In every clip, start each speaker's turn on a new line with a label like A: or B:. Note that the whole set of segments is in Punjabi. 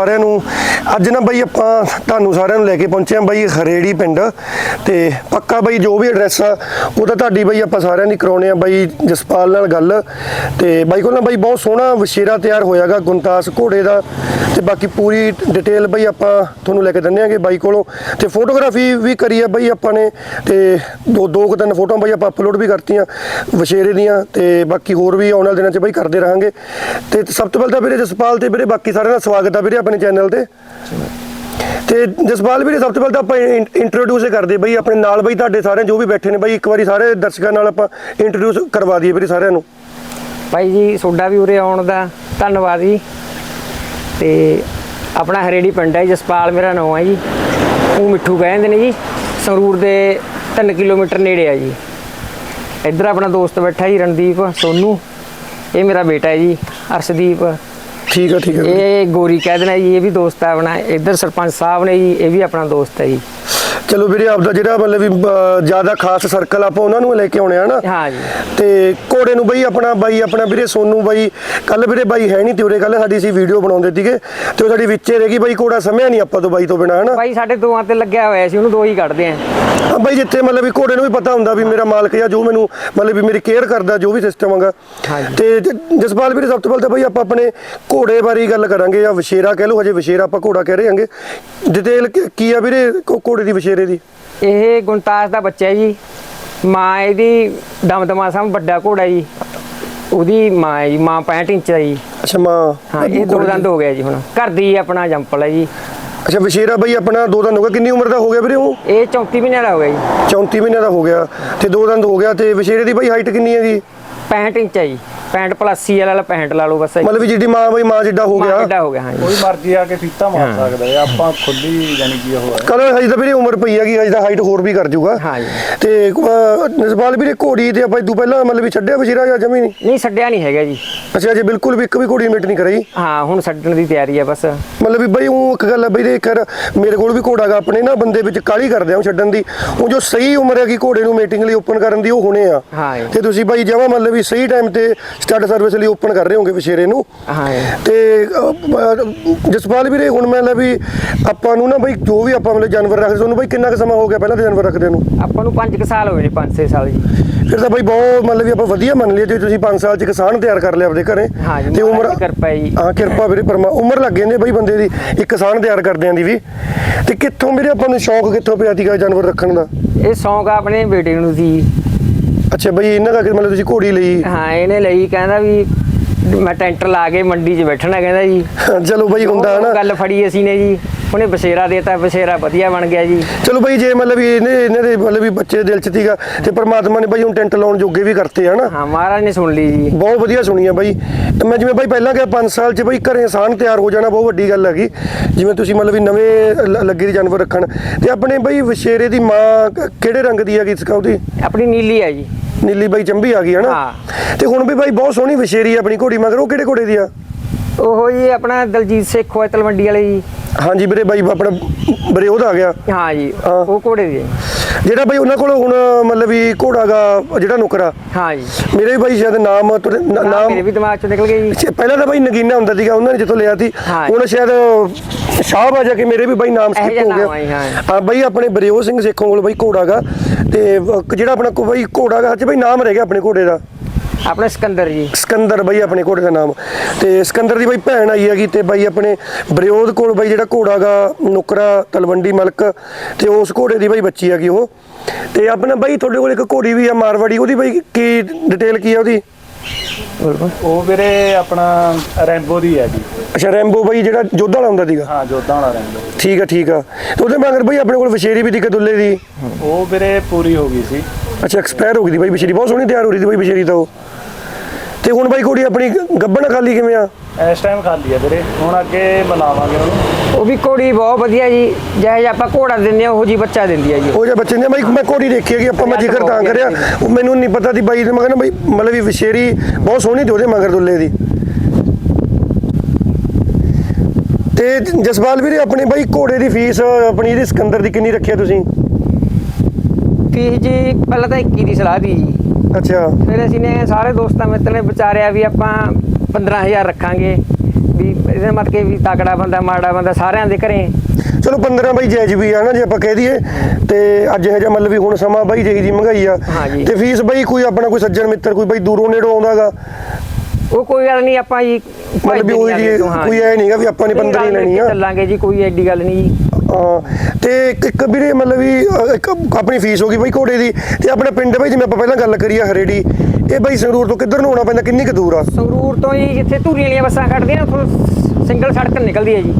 A: ਸਾਰਿਆਂ ਨੂੰ। ਅੱਜ ਨਾ ਬਾਈ ਆਪਾਂ ਤੁਹਾਨੂੰ ਸਾਰਿਆਂ ਨੂੰ ਲੈ ਕੇ ਪਹੁੰਚੇ ਹਾਂ ਬਾਈ ਖਰੇੜੀ ਪਿੰਡ। ਤੇ ਪੱਕਾ ਬਾਈ ਜੋ ਵੀ ਐਡਰੈਸ ਆ ਉਹ ਤਾਂ ਤੁਹਾਡੀ ਬਾਈ ਆਪਾਂ ਸਾਰਿਆਂ ਦੀ ਕਰਾਉਣੇ ਆ ਬਾਈ ਜਸਪਾਲ ਨਾਲ ਗੱਲ। ਤੇ ਬਾਈ ਕੋਲ ਨਾ ਬਾਈ ਬਹੁਤ ਸੋਹਣਾ ਵਸ਼ੇਰਾ ਤਿਆਰ ਹੋਇਆਗਾ ਗੁੰਤਾਸ ਘੋੜੇ ਦਾ। ਤੇ ਬਾਕੀ ਪੂਰੀ ਡਿਟੇਲ ਬਾਈ ਆਪਾਂ ਤੁਹਾਨੂੰ ਲੈ ਕੇ ਦਿੰਦੇ ਬਾਈ ਕੋਲੋਂ। ਤੇ ਫੋਟੋਗ੍ਰਾਫੀ ਵੀ ਕਰੀ ਆ ਬਾਈ ਆਪਾਂ ਨੇ, ਤੇ ਦੋ ਦੋ ਕੁ ਤਿੰਨ ਫੋਟੋਆਂ ਬਾਈ ਆਪਾਂ ਅਪਲੋਡ ਵੀ ਕਰਤੀਆਂ ਵਸ਼ੇਰੇ ਦੀਆਂ, ਤੇ ਬਾਕੀ ਹੋਰ ਵੀ ਆਉਣ ਵਾਲੇ ਦਿਨਾਂ 'ਚ ਬਾਈ ਕਰਦੇ ਰਹਾਂਗੇ। ਤੇ ਸਭ ਤੋਂ ਪਹਿਲਾਂ ਤਾਂ ਵੀਰੇ ਜਸਪਾਲ ਤੇ ਵੀਰੇ ਬਾਕੀ ਸਾਰਿਆਂ ਦਾ ਸਵਾਗਤ ਆ ਵੀਰੇ ਆਪਣੇ ਚੈਨਲ ਤੇ। ਤੇ ਜਸਪਾਲ ਵੀਰੇ ਸਭ ਤੋਂ ਪਹਿਲਾਂ ਤਾਂ ਆਪਾਂ ਇੰਟਰੋਡਿਊਸ ਕਰਦੇ ਬਈ ਆਪਣੇ ਨਾਲ ਬਈ ਤੁਹਾਡੇ ਸਾਰੇ ਜੋ ਵੀ ਬੈਠੇ ਨੇ ਬਈ, ਇੱਕ ਵਾਰੀ ਸਾਰੇ ਦਰਸ਼ਕਾਂ ਨਾਲ ਆਪਾਂ ਇੰਟਰੋਡਿਊਸ ਕਰਵਾ ਦਈਏ ਵੀਰੇ ਸਾਰਿਆਂ ਨੂੰ।
B: ਭਾਈ ਜੀ, ਤੁਹਾਡਾ ਵੀ ਉਰੇ ਆਉਣ ਦਾ ਧੰਨਵਾਦ ਜੀ। ਤੇ ਆਪਣਾ ਹਰੇੜੀ ਪਿੰਡ ਹੈ ਜਸਪਾਲ ਮੇਰਾ ਨਾਮ ਹੈ ਜੀ। ਉਹ ਮਿੱਠੂ ਕਹਿੰਦੇ ਨੇ ਜੀ ਸੰਗਰੂਰ ਦੇ 3 ਕਿਲੋਮੀਟਰ ਨੇੜੇ ਆ ਜੀ। ਇੱਧਰ ਆਪਣਾ ਦੋਸਤ ਬੈਠਾ ਜੀ ਰਣਦੀਪ ਸੋਨੂ। ਇਹ ਮੇਰਾ ਬੇਟਾ ਹੈ ਜੀ ਅਰਸ਼ਦੀਪ।
A: ਠੀਕ ਆ ਠੀਕ ਵੀਰੇ।
B: ਇਹ ਗੋਰੀ ਕਹਿ ਦੇਣਾ ਜੀ ਇਹ ਵੀ ਦੋਸਤ ਹੈ ਆਪਣਾ। ਇੱਧਰ ਸਰਪੰਚ ਸਾਹਿਬ ਨੇ ਜੀ ਇਹ ਵੀ ਆਪਣਾ ਦੋਸਤ ਹੈ ਜੀ।
A: ਚਲੋ ਵੀਰੇ ਆਪਦਾ ਜਿਹੜਾ ਮਤਲਬ ਵੀ ਜ਼ਿਆਦਾ ਖਾਸ ਸਰਕਲ ਆਪਾਂ ਉਹਨਾਂ ਨੂੰ ਲੈ ਕੇ ਆਉਣੇ ਆ ਨਾ।
B: ਹਾਂ ਜੀ
A: ਤੇ ਘੋੜੇ ਨੂੰ ਬਈ ਆਪਣਾ ਬਾਈ ਆਪਣਾ ਵੀਰੇ ਸੋਨੂ ਬਾਈ ਕੱਲ ਵੀਰੇ ਬਾਈ ਹੈ ਨਹੀਂ ਤੇ ਉਰੇ ਕੱਲ ਸਾਡੀ ਸੀ ਵੀਡੀਓ ਬਣਾਉਂਦੇ ਸੀਗੇ ਤੇ ਉਹ ਸਾਡੀ ਵਿੱਚੇ ਰਹਿ ਗਈ ਬਾਈ ਘੋੜਾ ਸਮਿਆ ਨਹੀਂ ਆਪਾਂ ਤੋਂ ਬਾਈ ਤੋਂ ਬਿਨਾ ਹਨਾ?
B: ਭਾਈ ਸਾਡੇ ਦੋਆਂ ਤੇ ਲੱਗਿਆ ਹੋਇਆ ਸੀ ਉਹਨੂੰ ਦੋ ਹੀ ਕੱਢਦੇ ਆਂ।
A: ਬਾਈ ਜਿੱਥੇ ਮਤਲਬ ਵੀ ਘੋੜੇ ਨੂੰ ਵੀ ਪਤਾ ਹੁੰਦਾ ਵੀ ਮੇਰਾ ਮਾਲਕ ਜਾਂ ਜੋ ਮੈਨੂੰ ਮਤਲਬ ਵੀ ਮੇਰੀ ਕੇਅਰ ਕਰਦਾ ਜੋ ਵੀ ਸਿਸਟਮ ਹੈਗਾ। ਤੇ ਜ- ਜਸਪਾਲ ਵੀਰੇ ਸਭ ਤੋਂ ਪਹਿਲਾਂ ਤਾਂ ਬਾਈ ਆਪਾਂ ਆਪਣੇ ਘੋੜੇ ਬਾਰੇ ਹੀ ਗੱਲ ਕਰਾਂਗੇ ਜਾਂ ਵਸ਼ੇਰਾ ਕਹਿ ਲਓ ਹਜੇ ਵਸ਼ੇਰਾ ਆਪਾਂ ਘੋੜਾ ਕਹਿ ਰਹੇ ਹਾਂਗੇ। ਡਿਟੇਲ ਕੀ ਆ ਵੀਰੇ ਘੋ- ਘੋੜੇ ਦੀ ਵਸ਼ੇਰੇ ਦੀ?
B: ਇਹ ਗੁਣਤਾਸ ਦਾ ਬੱਚਾ ਜੀ। ਮਾਂ ਇਹਦੀ ਦਮਦਮਾ ਸਾਹਮ ਵੱਡਾ ਘੋੜਾ ਜੀ। ਉਹਦੀ ਮਾਂ ਹੈ ਜੀ ਮਾਂ 65 ਇੰਚ ਦਾ ਜੀ।
A: ਅੱਛਾ ਮਾਂ।
B: ਹਾਂ ਇਹ ਦੋ। ਦੰਦ ਹੋ ਗਿਆ ਜੀ ਹੁਣ। ਘਰ ਦੀ ਆਪਣਾ ਜੰਪਲ ਹੈ ਜੀ।
A: ਅੱਛਾ ਵਸ਼ੇਰਾ ਬਾਈ ਆਪਣਾ ਦੋ ਦੰਦ ਹੋ ਗਿਆ ਕਿੰਨੀ ਉਮਰ ਦਾ ਹੋ ਗਿਆ ਵੀਰੇ ਉਹ?
B: ਇਹ 34 ਮਹੀਨੇ ਦਾ ਹੋ ਗਿਆ ਜੀ।
A: 34 ਮਹੀਨੇ ਦਾ ਹੋ ਗਿਆ ਤੇ ਦੋ ਦੰਦ ਹੋ ਗਿਆ ਤੇ ਵਸ਼ੇਰੇ ਦੀ ਬਾਈ ਹਾਈਟ ਕਿੰਨੀ ਹੈਗੀ?
B: 65 ਇੰਚ ਹੈ ਜੀ। 65 ਪਲੱਸ ਸੀ ਵਾਲਾ 65 ਲਾ ਲਓ ਬਸ
A: ਮਤਲਬ ਵੀ ਜਿੱਡੀ ਮਾਂ ਬਾਈ ਮਾਂ ਜਿੱਡਾ ਹੋ
B: ਮਾਂ
A: ਗਿਆ
B: ਵੱਡਾ ਹੋ ਗਿਆ ਹਾਂ ਜੀ।
C: ਕੋਈ ਮਰਜ਼ੀ ਆ ਕੇ ਫੀਤਾ ਮਾਰ ਸਕਦਾ ਹੈ। ਆਪਾਂ ਖੁੱਲੀ ਜਾਨੀ ਕੀ ਉਹ ਹੈ।
A: ਕਲ ਹਜੇ ਤਾਂ ਵੀਰੇ ਉਮਰ ਪਈ ਹੈਗੀ ਹਜੇ ਤਾਂ ਹਾਈਟ ਹੋਰ ਵੀ ਕਰ ਜੂਗਾ।
B: ਹਾਂ ਜੀ।
A: ਤੇ ਜਸਪਾਲ ਵੀਰੇ ਘੋੜੀ ਤੇ ਆਪਾਂ ਇਦੋਂ ਪਹਿਲਾਂ ਮਤਲਬ ਵੀ ਛੱਡਿਆ ਵਸ਼ੇਰਾ ਜਾਂ ਜਮੀ ਨਹੀਂ?
B: ਨਹੀਂ ਛੱਡਿਆ ਨਹੀਂ ਹੈਗਾ ਜੀ।
A: ਅੱਛਾ ਜੀ ਬਿਲਕੁਲ ਵੀ ਇੱਕ ਵੀ ਘੋੜੀ ਮਿਟ ਨਹੀਂ ਕਰਾਈ।
B: ਹਾਂ ਹੁਣ ਛੱਡਣ ਦੀ ਤਿਆਰੀ ਹੈ ਬਸ।
A: ਮਤਲਬ ਵੀ ਬਈ ਉਹ ਇੱਕ ਗੱਲ ਹੈ ਬਈ ਦੇ ਕਰ ਮੇਰੇ ਕੋਲ ਵੀ ਘੋੜਾ ਗਾ ਆਪਣੇ ਨਾ ਬੰਦੇ ਵਿੱਚ ਕਾਲੀ ਕਰਦੇ ਆ ਛੱਡਣ ਦੀ। ਉਹ ਜੋ ਸਹੀ ਉਮਰ ਹੈ ਕਿ ਘੋੜੇ ਨੂੰ ਮੀਟਿੰਗ ਲਈ ਓਪਨ ਕਰਨ ਦੀ ਉਹ ਹੁਣੇ ਆ।
B: ਹਾਂ ਜੀ।
A: ਤੇ ਤੁਸੀਂ ਬਾਈ ਜਮਾ ਮਤਲਬ ਵੀ ਸਹੀ ਟਾਈਮ ਤੇ ਸਟਾਰਟ ਸਰਵਿਸ ਲਈ ਓਪਨ ਕਰ ਰਹੇ ਹੋਗੇ ਵਿਸ਼ੇਰੇ ਨੂੰ।
B: ਹਾਂ ਜੀ।
A: ਤੇ ਅਹ, ਅਹ, ਜਸਪਾਲ ਵੀਰੇ ਹੁਣ ਮੈਂ ਲੈ ਵੀ ਆਪਾਂ ਨੂੰ ਨਾ ਬਈ ਜੋ ਵੀ ਆਪਾਂ ਮਤਲਬ ਜਾਨਵਰ ਰੱਖਦੇ ਤੁਹਾਨੂੰ ਬਈ ਕਿੰਨਾ ਕੁ ਸਮਾਂ ਹੋ ਗਿਆ ਪਹਿਲਾਂ ਤੇ ਜਾਨਵਰ ਰੱਖਦੇ ਨੂੰ?
B: ਆਪਾਂ ਨੂੰ 5 ਸਾਲ ਹੋਏ ਨੇ 5-6 ਸਾਲ ਜੀ।
A: ਫਿਰ ਤਾਂ ਬਈ ਬਹੁਤ ਮਤਲਬ ਵੀ ਆਪਾਂ ਵਧੀਆ ਮੰਨ ਲਿਆ ਜੇ ਤੁਸੀਂ 5 ਸਾਲ ਚ ਕਿਸਾਨ ਤਿਆਰ ਕਰ ਲਿਆ ਆਪਦੇ ਘਰੇ ਤੇ ਉਮਰ
B: ਮਹਾਰਾਜ ਦੀ ਕਿਰਪਾ ਹੈ ਜੀ।
A: ਹਾਂ ਕਿਰਪਾ ਵੀਰੇ ਪਰਮਾ ਉਮਰ ਲੱਗ ਜਾਂਦੀ ਹੈ ਬਈ ਬੰਦੇ ਦੀ ਇੱਕ ਕਿਸਾਨ ਤਿਆਰ ਕਰਦਿਆਂ ਦੀ ਵੀ। ਤੇ ਕਿੱਥੋਂ ਵੀਰੇ ਆਪਾਂ ਨੂੰ ਸ਼ੌਂਕ ਕਿੱਥੋਂ ਪਿਆ ਸੀਗਾ ਜਾਨਵਰ ਰੱਖਣ ਦਾ?
B: ਇਹ ਸ਼ੌਂਕ ਆਪਣੇ ਬੇਟੇ ਨੂੰ ਸੀ।
A: ਅੱਛਾ ਬਈ ਇਹਨਾਂ ਦਾ ਕਿ ਮਤਲਬ ਤੁਸੀਂ ਘੋੜੀ ਲਈ?
B: ਹਾਂ ਇਹਨੇ ਲਈ ਕਹਿੰਦਾ ਵੀ ਮੈਂ ਟੈਂਟਰ ਲਾ ਕੇ ਮੰਡੀ 'ਚ ਬੈਠਣਾ ਕਹਿੰਦਾ ਜੀ।
A: ਚਲੋ ਬਈ ਹੁੰਦਾ ਹਨਾ।
B: ਗੱਲ ਫੜੀ ਅਸੀਂ ਨੇ ਜੀ। ਉਹਨੇ ਬਸੇਰਾ ਦੇਤਾ ਬਸੇਰਾ ਵਧੀਆ ਬਣ ਗਿਆ ਜੀ।
A: ਚਲੋ ਬਈ ਜੇ ਮਤਲਬ ਇਹਨੇ ਇਹਨਾਂ ਦੇ ਮਤਲਬ ਵੀ ਬੱਚੇ ਦਿਲ ਚ ਸੀਗਾ ਤੇ ਪਰਮਾਤਮਾ ਨੇ ਬਈ ਹੁਣ ਟੈਂਟ ਲਾਉਣ ਜੋਗੇ ਵੀ ਕਰਤੇ ਹਨਾ।
B: ਹਾਂ ਮਹਾਰਾਜ ਨੇ ਸੁਣ ਲਈ ਜੀ।
A: ਬਹੁਤ ਵਧੀਆ ਸੁਣੀ ਆ ਬਾਈ। ਤੇ ਮੈਂ ਜਿਵੇਂ ਬਾਈ ਪਹਿਲਾਂ ਕਿਹਾ 5 ਸਾਲ ਚ ਬਈ ਘਰੇ ਇਨਸਾਨ ਤਿਆਰ ਹੋ ਜਾਣਾ ਬਹੁਤ ਵੱਡੀ ਗੱਲ ਹੈਗੀ। ਜਿਵੇਂ ਤੁਸੀਂ ਮਤਲਬ ਵੀ ਨਵੇਂ ਲ- ਲੱਗੇ ਦੀ ਜਾਨਵਰ ਰੱਖਣ। ਤੇ ਆਪਣੇ ਬਈ ਵਸ਼ੇਰੇ ਦੀ ਮਾਂ ਕ- ਕਿਹੜੇ ਰੰਗ ਦੀ ਹੈਗੀ ਸਕਾ ਉਹਦੀ
B: ਆਪਣੀ ਨੀਲੀ ਹੈ ਜੀ।
A: ਨੀਲੀ ਬਾਈ ਚੰਬੀ ਆ ਗਈ ਹਨਾ। ਤੇ ਹੁਣ ਵੀ ਬਾਈ ਬਹੁਤ ਸੋਹਣੀ ਵਸ਼ੇਰੀ ਆਪਣੀ ਘੋੜੀ ਮਗਰ ਉਹ ਕਿਹੜੇ ਘੋੜੇ ਦੀ ਆ
B: ਉਹੋ ਜੀ ਆਪਣਾ ਦਲਜੀਤ ਸੇਖ ਹੋਏ ਤਲਵੰਡੀ ਵਾਲੇ ਜੀ
A: ਹਾਂਜੀ ਵੀਰੇ ਬਾਈ ਆਪਣਾ ਬਰਿਓਧ ਆ ਗਿਆ
B: ਹਾਂ ਜੀ। ਉਹ ਘੋੜੇ ਦੀ ਹੈ।
A: ਜਿਹੜਾ ਬਾਈ ਉਹਨਾਂ ਕੋਲ ਹੁਣ ਮਤਲਬ ਵੀ ਘੋੜਾਗਾ ਜਿਹੜਾ ਨੁਕਰਾ
B: ਹਾਂ ਜੀ।
A: ਮੇਰੇ ਵੀ ਬਾਈ ਸ਼ਾਇਦ ਨਾਮ ਨ-
B: ਨਾਮ
A: ਨਾਮ
B: ਮੇਰੇ ਵੀ ਦਿਮਾਗ 'ਚ ਨਿਕਲ ਗਿਆ ਜੀ।
A: ਅੱਛਾ, ਪਹਿਲਾਂ ਤਾਂ ਬਾਈ ਨਗੀਨਾ ਹੁੰਦਾ ਸੀਗਾ ਉਹਨਾਂ ਨੇ ਜਿੱਥੋਂ ਲਿਆ ਸੀ।
B: ਹਾਂ।
A: ਹੁਣ ਸ਼ਾਇਦ ਸ਼ਾਹਬ ਆ ਜਾ ਕੇ ਮੇਰੇ ਵੀ ਬਾਈ ਨਾਮ
B: ਇਹੋ
A: ਹੋ
B: ਨਾਮ ਆਈ,
A: ਗਿਆ
B: ਹਾਂ।
A: ਹਾਂ ਬਾਈ ਆਪਣੇ ਬਰਿਓ ਸਿੰਘ ਸੇਖੋਂ ਕੋਲ ਬਾਈ ਘੋੜਾਗਾ। ਤੇ ਅਹ, ਜਿਹੜਾ ਆਪਣਾ ਕੋ ਬਾਈ ਘੋੜਾਗਾ ਅੱਜ ਬਾਈ ਨਾਮ ਰਹਿ ਗਿਆ ਆਪਣੇ ਘੋੜੇ ਦਾ।
B: ਆਪਣਾ ਸਿਕੰਦਰ ਜੀ।
A: ਸਿਕੰਦਰ ਬਾਈ ਆਪਣੇ ਘੋੜੇ ਦਾ ਨਾਮ। ਤੇ ਸਿਕੰਦਰ ਦੀ ਬਾਈ ਭੈਣ ਆਈ ਹੈਗੀ ਤੇ ਬਾਈ ਆਪਣੇ ਬਰਿਓਧ ਕੋਲ ਬਾਈ ਜਿਹੜਾ ਘੋੜਾਗਾ ਨੁਕਰਾ ਤਲਵੰਡੀ ਮਲਕ ਤੇ ਉਸ ਘੋੜੇ ਦੀ ਬਾਈ ਬੱਚੀ ਹੈਗੀ ਉਹ। ਤੇ ਆਪਣਾ ਬਾਈ ਤੁਹਾਡੇ ਕੋਲ ਇੱਕ ਘੋੜੀ ਵੀ ਆ ਮਾਰਵਾੜੀ ਉਹਦੀ ਬਾਈ ਕੀ ਡਿਟੇਲ ਕੀ ਆ ਉਹਦੀ?
C: ਉਹ ਵੀਰੇ ਆਪਣਾ ਰੈਂਬੋ ਦੀ ਹੈ ਜੀ।
A: ਅੱਛਾ ਰੈਂਬੋ ਬਾਈ ਜਿਹੜਾ ਜੋਧਾ ਵਾਲਾ ਹੁੰਦਾ ਸੀਗਾ?
C: ਹਾਂ ਜੋਧਾ ਵਾਲਾ ਰੈਂਬੋ।
A: ਠੀਕ ਆ ਠੀਕ ਆ। ਤੇ ਉਹਦੇ ਮਗਰ ਬਈ ਆਪਣੇ ਕੋਲ ਵਸ਼ੇਰੀ ਵੀ ਦੀ ਕਦੁੱਲੇ ਦੀ।
C: ਉਹ ਵੀਰੇ ਪੂਰੀ ਹੋ ਗਈ ਸੀ।
A: ਅੱਛਾ ਐਕਸਪਾਇਰ ਹੋ ਗਈ ਦੀ ਬਈ ਵਸ਼ੇਰੀ ਬਹੁਤ ਸੋਹਣੀ ਤਿਆਰ ਹੋ ਰਹੀ ਸੀ ਬਈ ਵਸ਼ੇਰੀ ਤਾਂ ਉਹ। ਤੇ ਹੁਣ ਬਈ ਘੋੜੀ ਆਪਣੀ ਗੱਬਣ ਖਾਲੀ ਕਿਵੇਂ ਆ?
C: ਇਸ ਟਾਈਮ ਖਾਲੀ ਹੈ ਵੀਰੇ। ਹੁਣ ਅੱਗੇ ਬੁਲਾਵਾਂਗੇ ਉਹਨੂੰ।
B: ਉਹ ਵੀ ਘੋੜੀ ਬਹੁਤ ਵਧੀਆ ਜੀ। ਜਿਹੋ ਜਿਹਾ ਆਪਾਂ ਘੋੜਾ ਦਿੰਦੇ ਆ ਉਹੋ ਜੀ ਬੱਚਾ ਦਿੰਦੀ ਹੈ ਜੀ।
A: ਉਹ ਜੇ ਬੱਚੇ ਨੇ ਬਈ ਮੈਂ ਘੋੜੀ ਦੇਖੀ ਹੈਗੀ ਆਪਾਂ ਮੈਂ ਜ਼ਿਕਰ ਤਾਂ ਕਰਿਆ। ਉਹ ਮੈਨੂੰ ਨਹੀਂ ਪਤਾ ਸੀ ਬਾਈ ਦੇ ਮਗਰ ਨਾ ਬਈ ਮਤਲਬ ਵੀ ਵਸ਼ੇਰੀ ਬਹੁਤ ਸੋਹਣੀ ਤੇ ਉਹਦੇ ਮਗਰ ਦੁੱਲੇ ਦੀ। ਤੇ ਜਸਪਾਲ ਵੀਰੇ ਆਪਣੇ ਬਾਈ ਘੋੜੇ ਦੀ ਫੀਸ ਆਪਣੀ ਇਹਦੀ ਸਿਕੰਦਰ ਦੀ ਕਿੰਨੀ ਰੱਖਿਆ ਤੁਸੀਂ?
B: ਫੀਸ ਜੀ ਪਹਿਲਾਂ ਤਾਂ 21 ਦੀ ਸਲਾਹ ਦੀ ਜੀ।
A: ਅੱਛਾ।
B: ਫਿਰ ਅਸੀਂ ਨੇ ਸਾਰੇ ਦੋਸਤਾਂ ਮਿੱਤਰ ਨੇ ਵਿਚਾਰਿਆ ਵੀ ਆਪਾਂ 15000 ਰੱਖਾਂਗੇ। ਵੀ ਇਹਦੇ ਮਤ ਕੇ ਵੀ ਤਕੜਾ ਬੰਦਾ ਮਾੜਾ ਬੰਦਾ ਸਾਰਿਆਂ ਦੇ ਘਰੇ।
A: ਚਲੋ 15 ਬਾਈ ਜਾਇਜ਼ ਵੀ ਆ ਨਾ ਜੇ ਆਪਾਂ ਕਹਿ ਦਈਏ। ਤੇ ਅੱਜ ਇਹ ਜਿਹਾ ਮਤਲਬ ਵੀ ਹੁਣ ਸਮਾਂ ਬਾਈ ਜਿਹੀ ਦੀ ਮਹਿੰਗਾਈ ਆ।
B: ਹਾਂਜੀ।
A: ਤੇ ਫੀਸ ਬਾਈ ਕੋਈ ਆਪਣਾ ਕੋਈ ਸੱਜਣ ਮਿੱਤਰ ਕੋਈ ਬਾਈ ਦੂਰੋਂ ਨੇੜੋਂ ਆਉਂਦਾਗਾ
B: ਉਹ ਕੋਈ ਗੱਲ ਨਹੀਂ ਆਪਾਂ ਜੀ
A: ਮਤਲਬ ਵੀ ਉਹੀ ਜੀ ਕੋਈ ਐ ਨਹੀਂਗਾ ਵੀ ਆਪਾਂ ਨੇ 15 ਹੀ ਲੈਣੀ ਆ।
B: ਚੱਲਾਂਗੇ ਜੀ ਕੋਈ ਐਡੀ ਗੱਲ ਨਹੀਂ ਜੀ।
A: ਤੇ ਇੱਕ ਇੱਕ ਵੀਰੇ ਮਤਲਬ ਵੀ ਇੱਕ ਆਪਣੀ ਫੀਸ ਹੋ ਗਈ ਬਾਈ ਘੋੜੇ ਦੀ ਤੇ ਆਪਣਾ ਪਿੰਡ ਬਾਈ ਜਿਵੇਂ ਆਪਾਂ ਪਹਿਲਾਂ ਗੱਲ ਕਰੀ ਆ ਹਰੇੜੀ ਇਹ ਬਾਈ ਸੰਗਰੂਰ ਤੋਂ ਕਿੱਧਰ ਨੂੰ ਆਉਣਾ ਪੈਂਦਾ ਕਿੰਨੀ ਕੁ ਦੂਰ ਆ?
B: ਸੰਗਰੂਰ ਤੋਂ ਜੀ ਜਿੱਥੇ ਧੂਰੀ ਵਾਲੀਆਂ ਬੱਸਾਂ ਖੜਦੀਆਂ ਉੱਥੋਂ ਸਿੰਗਲ ਸੜਕ ਨਿਕਲਦੀ ਹੈ ਜੀ।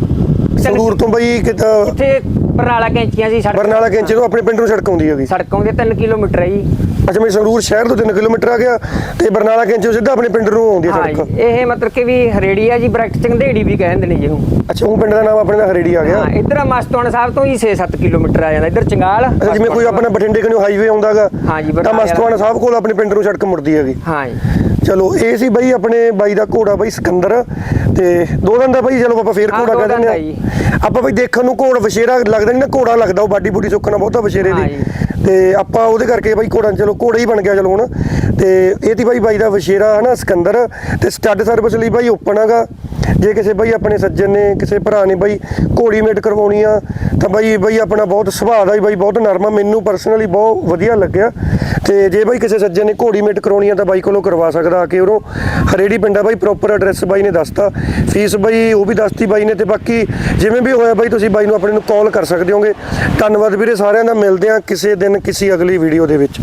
A: ਸੰਗਰੂਰ ਤੋਂ ਬਾਈ ਕਿਤਾ
B: ਇੱਥੇ ਬਰਨਾਲਾ ਕੈਂਚੀਆਂ ਜੀ ਸੜਕ
A: ਬਰਨਾਲਾ ਕੈਂਚੇ ਤੋਂ ਆਪਣੇ ਪਿੰਡ ਨੂੰ ਸੜਕ ਆਉਂਦੀ ਹੈਗੀ।
B: ਸੜਕ ਆਉਂਦੀ 3 ਕਿਲੋਮੀਟਰ ਹੈ ਜੀ।
A: ਅੱਛਾ ਮੈਂ ਸੰਗਰੂਰ ਸ਼ਹਿਰ ਤੋਂ 3 ਕਿਲੋਮੀਟਰ ਆ ਗਿਆ ਤੇ ਬਰਨਾਲਾ ਕੈਂਚੇ ਸਿੱਧਾ ਆਪਣੇ ਪਿੰਡ ਨੂੰ ਆਉਂਦੀ ਹੈ
B: ਹਾਂ
A: ਸੜਕ
B: ਜੀ ਇਹ ਮਤਲਬ ਕਿ ਵੀ ਹਰੇੜੀ ਆ ਜੀ ਬਰੈਕਟ ਚੰਦੇੜੀ ਵੀ ਕਹਿੰਦੇ ਨੇ ਜਿਹਨੂੰ
A: ਅੱਛਾ ਉਹ ਪਿੰਡ ਦਾ ਨਾਮ ਆਪਣੇ ਦਾ ਹਰੇੜੀ ਆ ਗਿਆ।
B: ਹਾਂ ਇੱਧਰ ਮਸਤਵਾਨ ਸਾਹਿਬ ਤੋਂ ਹੀ 6-7 ਕਿਲੋਮੀਟਰ ਆ ਜਾਂਦਾ ਇੱਧਰ ਚੰਗਾਲ।
A: ਅੱਛਾ ਜਿਵੇਂ ਕੋਈ ਆਪਣਾ ਬਠਿੰਡੇ ਕਨਿਓ ਹਾਈਵੇ ਆਉਂਦਾਗਾ
B: ਹਾਂ ਜੀ,
A: ਤਾਂ ਮਸਤਵਾਨਾ ਸਾਹਿਬ ਕੋਲ ਆਪਣੇ ਪਿੰਡ ਨੂੰ ਸੜਕ ਮੁੜਦੀ ਹੈਗੀ।
B: ਹਾਂ ਜੀ।
A: ਚਲੋ ਇਹ ਸੀ ਬਾਈ ਆਪਣੇ ਬਾਈ ਦਾ ਘੋੜਾ ਬਾਈ ਸਿਕੰਦਰ ਤੇ ਦੋ ਦਿਨ ਦਾ ਬਾਈ ਚਲੋ ਆਪਾਂ ਫੇਰ
B: ਹਾਂ,
A: ਘੋੜਾ
B: ਦੋ
A: ਕਹਿ ਦਿੰਦੇ ਆ ਆਪਾਂ ਬਾਈ ਦੇਖਣ ਨੂੰ ਘੋੜ ਵਸ਼ੇਰਾ ਲੱਗਦਾ ਨਹੀਂ ਨਾ ਘੋੜਾ ਲੱਗਦਾ ਉਹ ਬਾਡੀ ਬੂਡੀ ਸੁੱਕਣਾ ਬਹੁਤਾ ਵਸ਼ੇਰੇ
B: ਹਾਂ
A: ਦੀ
B: ਜੀ।
A: ਤੇ ਆਪਾਂ ਉਹਦੇ ਕਰਕੇ ਬਾਈ ਘੋੜਾ, ਚਲੋ ਘੋੜਾ ਹੀ ਬਣ ਗਿਆ ਚਲੋ ਹੁਣ। ਤੇ ਇਹ ਤੀ ਬਾਈ ਬਾਈ ਦਾ ਵਸ਼ੇਰਾ ਹਨਾ, ਸਿਕੰਦਰ। ਤੇ ਸਟੱਡ ਸਰਵਿਸ ਲਈ ਬਾਈ ਓਪਨ ਹੈਗਾ। ਜੇ ਕਿਸੇ ਬਾਈ ਆਪਣੇ ਸੱਜਣ ਨੇ, ਕਿਸੇ ਭਰਾ ਨੇ ਬਾਈ ਘੋੜੀ ਮੇਟ ਕਰਵਾਉਣੀ ਆ, ਤਾਂ ਬਾਈ ਬਾਈ ਆਪਣਾ ਬਹੁਤ ਸੁਭਾਅ ਦਾ ਹੀ ਬਾਈ, ਬਹੁਤ ਨਰਮਾ ਮੈਨੂੰ ਪਰਸਨਲੀ ਬਹੁਤ ਵਧੀਆ ਲੱਗਿਆ। ਤੇ ਜੇ ਬਾਈ ਕਿਸੇ ਸੱਜਣ ਨੇ ਘੋੜੀ ਮੇਟ ਕਰਾਉਣੀ ਆ, ਤਾਂ ਬਾਈ ਕੋਲੋਂ ਕਰਵਾ ਸਕਦਾ ਆ ਕੇ ਉਰੋਂ। ਹਰੇੜੀ ਪਿੰਡਾ ਬਾਈ ਪ੍ਰੋਪਰ ਐਡਰੈਸ ਬਾਈ ਨੇ ਦੱਸਤਾ। ਫੀਸ ਬਾਈ ਉਹ ਵੀ ਦੱਸਤੀ ਬਾਈ ਨੇ ਤੇ ਬਾਕੀ ਜਿਵੇਂ ਵੀ ਹੋਇਆ ਬਾਈ, ਤੁਸੀਂ ਬਾਈ ਨੂੰ ਆਪਣੇ ਨੂੰ ਕਾਲ ਕਰ ਸਕਦੇ ਹੋਗੇ। ਧੰਨਵਾਦ ਵੀਰੇ ਸਾਰਿਆਂ ਦਾ, ਮਿਲਦੇ ਆ ਕਿਸੇ ਦਿਨ ਕਿਸੇ ਅਗਲੀ ਵੀਡੀਓ ਦੇ ਵਿੱਚ।